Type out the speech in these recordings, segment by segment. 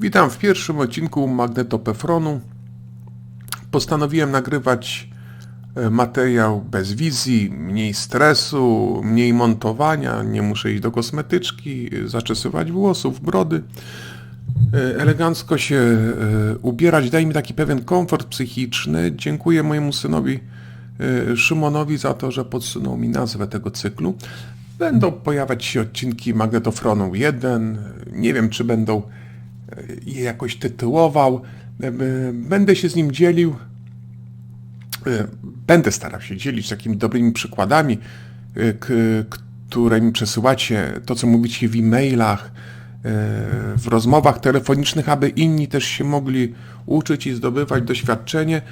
Witam w pierwszym odcinku Magnetopefronu. Postanowiłem nagrywać e, materiał bez wizji, mniej stresu, mniej montowania, nie muszę iść do kosmetyczki, zaczesywać włosów, brody. E, Elegancko się e, ubierać, daje mi taki pewien komfort psychiczny. Dziękuję mojemu synowi Szymonowi za to, że podsunął mi nazwę tego cyklu. Będą pojawiać się odcinki Magnetofronu 1. Nie wiem, czy będą je jakoś tytułował. E, Będę się z nim dzielił. E, Będę starał się dzielić takimi dobrymi przykładami, e, które mi przesyłacie, to co mówicie w e-mailach, e, w rozmowach telefonicznych, aby inni też się mogli uczyć i zdobywać doświadczenie. E,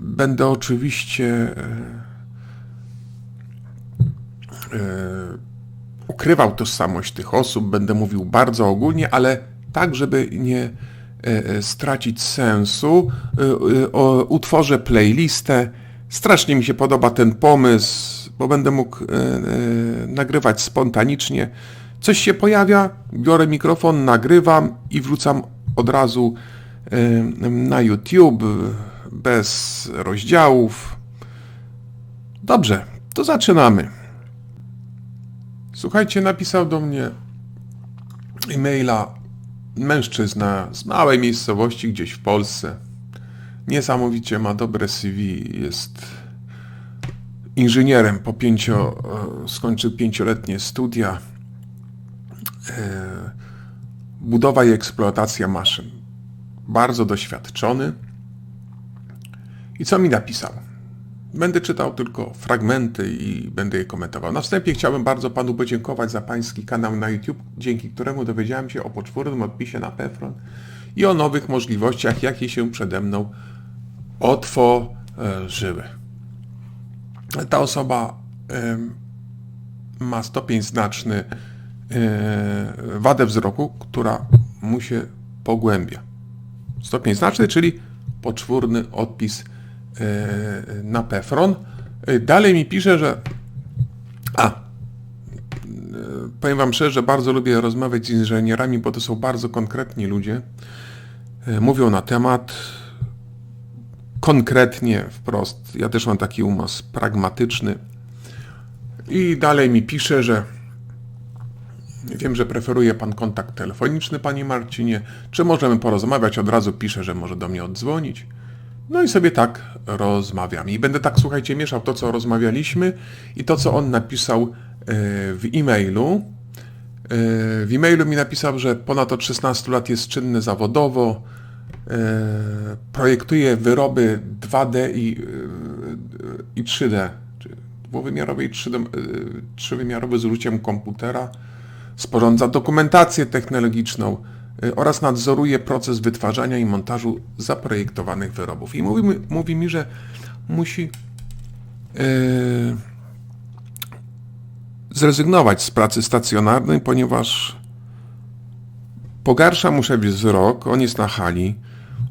Będę oczywiście e, ukrywał tożsamość tych osób, będę mówił bardzo ogólnie, ale tak, żeby nie e, e, stracić sensu. E, Utworzę playlistę. Strasznie mi się podoba ten pomysł, bo będę mógł nagrywać spontanicznie. Coś się pojawia, biorę mikrofon, nagrywam i wrzucam od razu na YouTube bez rozdziałów. Dobrze, to zaczynamy. Słuchajcie, napisał do mnie e-maila mężczyzna z małej miejscowości gdzieś w Polsce. Niesamowicie ma dobre CV, jest inżynierem, po pięcio, e, skończył pięcioletnie studia. E, Budowa i eksploatacja maszyn. Bardzo doświadczony. I co mi napisał? Będę czytał tylko fragmenty i będę je komentował. Na wstępie chciałbym bardzo Panu podziękować za Pański kanał na YouTube, dzięki któremu dowiedziałem się o poczwórnym odpisie na Pefron i o nowych możliwościach, jakie się przede mną otworzyły. Ta osoba ma stopień znaczny e, wadę wzroku, która mu się pogłębia. Stopień znaczny, czyli poczwórny odpis na Pefron. E, Dalej mi pisze, że a, e, powiem Wam szczerze, bardzo lubię rozmawiać z inżynierami, bo to są bardzo konkretni ludzie. E, Mówią na temat, konkretnie, wprost. Ja też mam taki umysł pragmatyczny. I dalej mi pisze, że wiem, że preferuje Pan kontakt telefoniczny, Panie Marcinie. Czy możemy porozmawiać? Od razu pisze, że może do mnie oddzwonić. No i sobie tak rozmawiamy. I będę tak, słuchajcie, mieszał to, co rozmawialiśmy i to, co on napisał e, w e-mailu. E, W e-mailu mi napisał, że ponad od 16 lat jest czynny zawodowo, e, projektuje wyroby 2D i, i 3D, czy dwuwymiarowe i 3D, trzywymiarowe z użyciem komputera, sporządza dokumentację technologiczną oraz nadzoruje proces wytwarzania i montażu zaprojektowanych wyrobów. I mówi, mówi mi, że musi e, zrezygnować z pracy stacjonarnej, ponieważ pogarsza mu się wzrok, on jest na hali,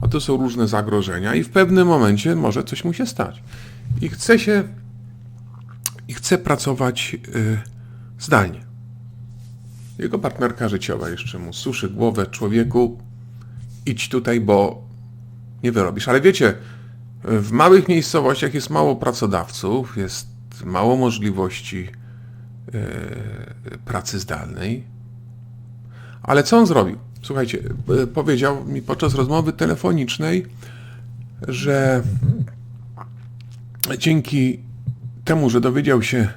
a to są różne zagrożenia i w pewnym momencie może coś mu się stać. I chce się, i chce pracować y, zdalnie. Jego partnerka życiowa jeszcze mu suszy głowę, człowieku, idź tutaj, bo nie wyrobisz. Ale wiecie, w małych miejscowościach jest mało pracodawców, jest mało możliwości e, pracy zdalnej. Ale co on zrobił? Słuchajcie, e, powiedział mi podczas rozmowy telefonicznej, że dzięki temu, że dowiedział się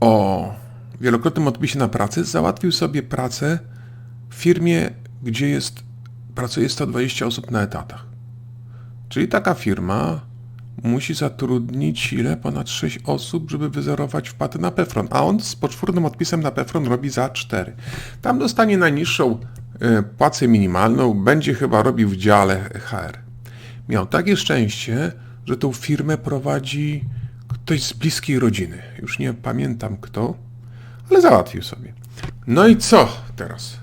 o wielokrotnym odpisie na pracę, załatwił sobie pracę w firmie, gdzie jest, pracuje 120 osób na etatach. Czyli taka firma musi zatrudnić ile? Ponad 6 osób, żeby wyzerować wpłaty na Pefron. A on z poczwórnym odpisem na Pefron robi za 4. Tam dostanie najniższą y, płacę minimalną, będzie chyba robił w dziale HR. Miał takie szczęście, że tą firmę prowadzi ktoś z bliskiej rodziny. Już nie pamiętam kto, ale załatwił sobie. No i co teraz?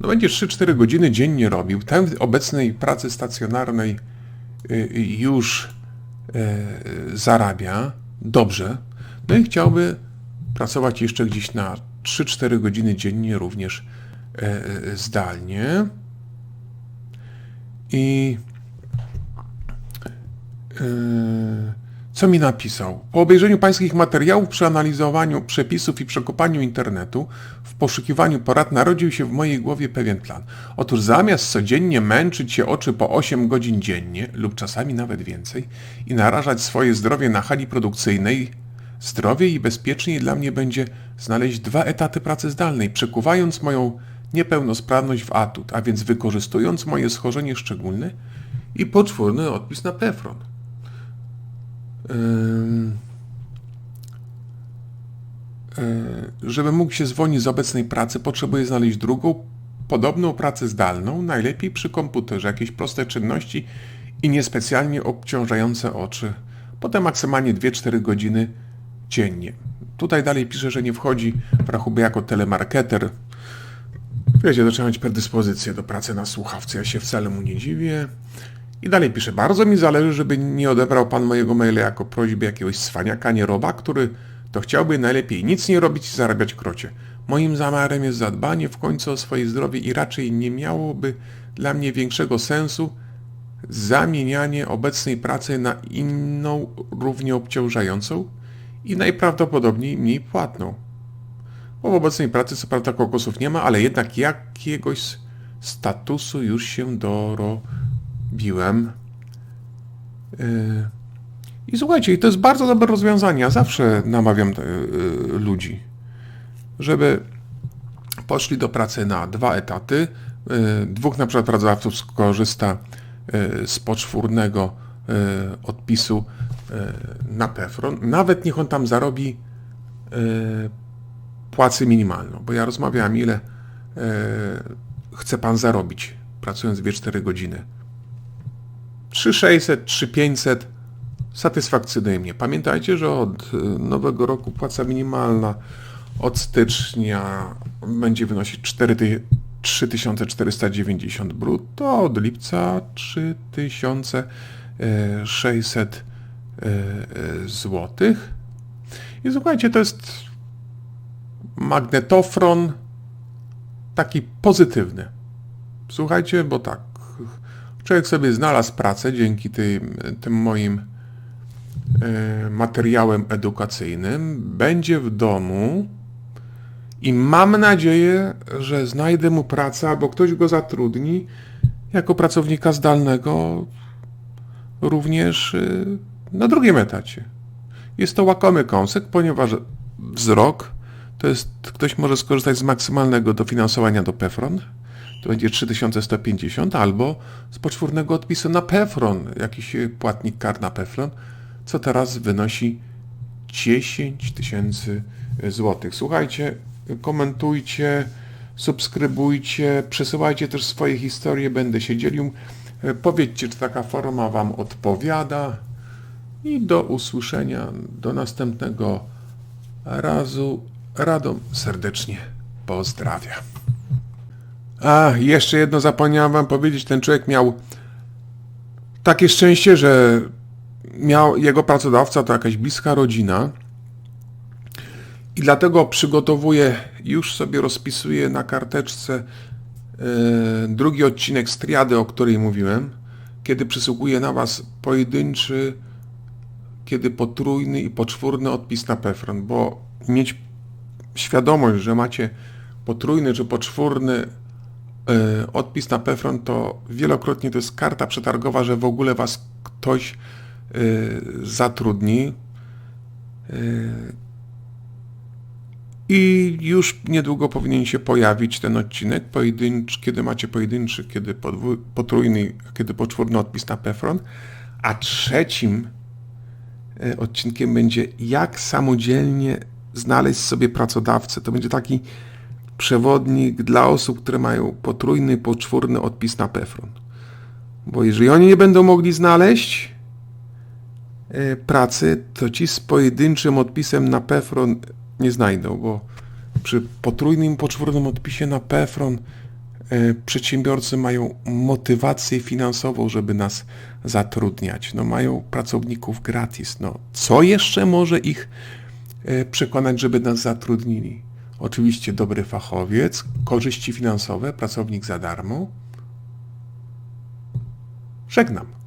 No będzie 3-4 godziny dziennie robił. Tam w obecnej pracy stacjonarnej y, y, już y, zarabia dobrze. No i chciałby pracować jeszcze gdzieś na 3-4 godziny dziennie również e, e, zdalnie. I e, co mi napisał? Po obejrzeniu pańskich materiałów, przeanalizowaniu przepisów i przekopaniu internetu, w poszukiwaniu porad narodził się w mojej głowie pewien plan. Otóż zamiast codziennie męczyć się oczy po 8 godzin dziennie, lub czasami nawet więcej, i narażać swoje zdrowie na hali produkcyjnej, zdrowie i bezpieczniej dla mnie będzie znaleźć dwa etaty pracy zdalnej, przekuwając moją niepełnosprawność w atut, a więc wykorzystując moje schorzenie szczególne i poczwórny odpis na Pefron. Y, żeby mógł się zwolnić z obecnej pracy, potrzebuje znaleźć drugą, podobną pracę zdalną, najlepiej przy komputerze, jakieś proste czynności i niespecjalnie obciążające oczy. Potem maksymalnie 2-4 godziny dziennie. Tutaj dalej pisze, że nie wchodzi w rachubę jako telemarketer. Wiecie, zaczyna mieć predyspozycję do pracy na słuchawce. Ja się wcale mu nie dziwię. I dalej pisze, bardzo mi zależy, żeby nie odebrał pan mojego maila jako prośbę jakiegoś swaniaka, nie roba, który to chciałby najlepiej nic nie robić i zarabiać krocie. Moim zamiarem jest zadbanie w końcu o swoje zdrowie i raczej nie miałoby dla mnie większego sensu zamienianie obecnej pracy na inną, równie obciążającą i najprawdopodobniej mniej płatną. Bo w obecnej pracy co prawda kokosów nie ma, ale jednak jakiegoś statusu już się dorobiłem. Yy. I słuchajcie, to jest bardzo dobre rozwiązanie. Ja zawsze namawiam yy, ludzi, żeby poszli do pracy na dwa etaty. Dwóch na przykład pracodawców skorzysta z poczwórnego odpisu na Pefron. Nawet niech on tam zarobi płacę minimalną, bo ja rozmawiam ile chce pan zarobić pracując 2-4 godziny. 3600, 3500 satysfakcjonuje mnie. Pamiętajcie, że od nowego roku płaca minimalna od stycznia będzie wynosić 4, 3490 brutto, od lipca 3600 złotych. I słuchajcie, to jest magnetofron taki pozytywny. Słuchajcie, bo tak, człowiek sobie znalazł pracę dzięki tym, tym moim e, materiałem edukacyjnym, będzie w domu i mam nadzieję, że znajdę mu pracę albo ktoś go zatrudni jako pracownika zdalnego również e, na drugim etacie. Jest to łakomy kąsek, ponieważ wzrok to jest, ktoś może skorzystać z maksymalnego dofinansowania do PEFRON, to będzie 3150, albo z poczwórnego odpisu na PEFRON, jakiś płatnik kar na PEFRON, co teraz wynosi 10 tysięcy złotych. Słuchajcie, komentujcie, subskrybujcie, przesyłajcie też swoje historie, będę się dzielił. Powiedzcie, czy taka forma Wam odpowiada i do usłyszenia, do następnego razu. Radom serdecznie pozdrawia. A, jeszcze jedno zapomniałem wam powiedzieć. Ten człowiek miał takie szczęście, że miał jego pracodawca to jakaś bliska rodzina i dlatego przygotowuje, już sobie rozpisuje na karteczce yy, drugi odcinek z triady, o której mówiłem, kiedy przysługuje na was pojedynczy, kiedy potrójny i poczwórny odpis na Pefron, bo mieć świadomość, że macie potrójny czy poczwórny odpis na PEFRON, to wielokrotnie to jest karta przetargowa, że w ogóle was ktoś e, zatrudni. E, I już niedługo powinien się pojawić ten odcinek, pojedynczy, kiedy macie pojedynczy, kiedy potrójny, kiedy poczwórny odpis na PEFRON. A trzecim odcinkiem będzie jak samodzielnie znaleźć sobie pracodawcę. To będzie taki przewodnik dla osób, które mają potrójny, poczwórny odpis na PEFRON. Bo jeżeli oni nie będą mogli znaleźć e, pracy, to ci z pojedynczym odpisem na PEFRON nie znajdą, bo przy potrójnym, poczwórnym odpisie na PEFRON e, przedsiębiorcy mają motywację finansową, żeby nas zatrudniać. No mają pracowników gratis. No, co jeszcze może ich E, przekonać, żeby nas zatrudnili. Oczywiście dobry fachowiec, korzyści finansowe, pracownik za darmo. Żegnam.